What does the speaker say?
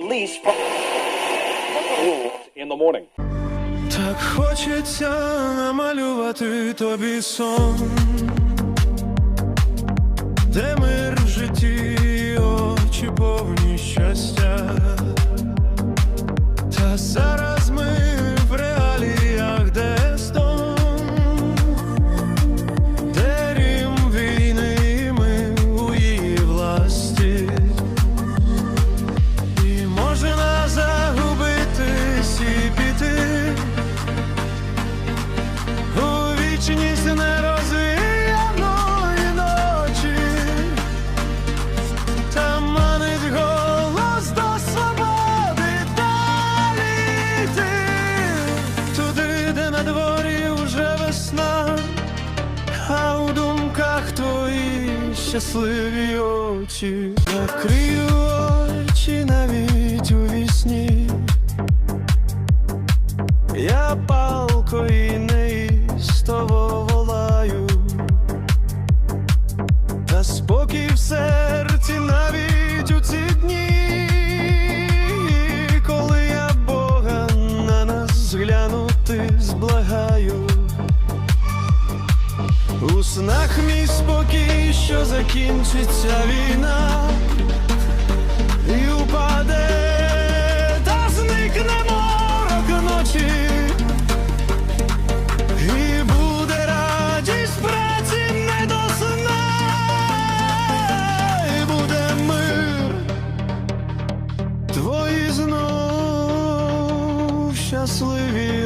release from in the morning. Так хочеться намалювати тобі сон, де мир в житті, очі повні щастя. Та щасливі очі, закрию очі навіть у вісні. Я палко і неістово волаю, та спокій в серці навіть у ці дні, коли я Бога на нас глянути зблагаю у снах мій спокій, що закінчиться війна, і упаде та зникне морок ночі, і буде радість праці не до сна, і буде мир. Твої знов щасливі.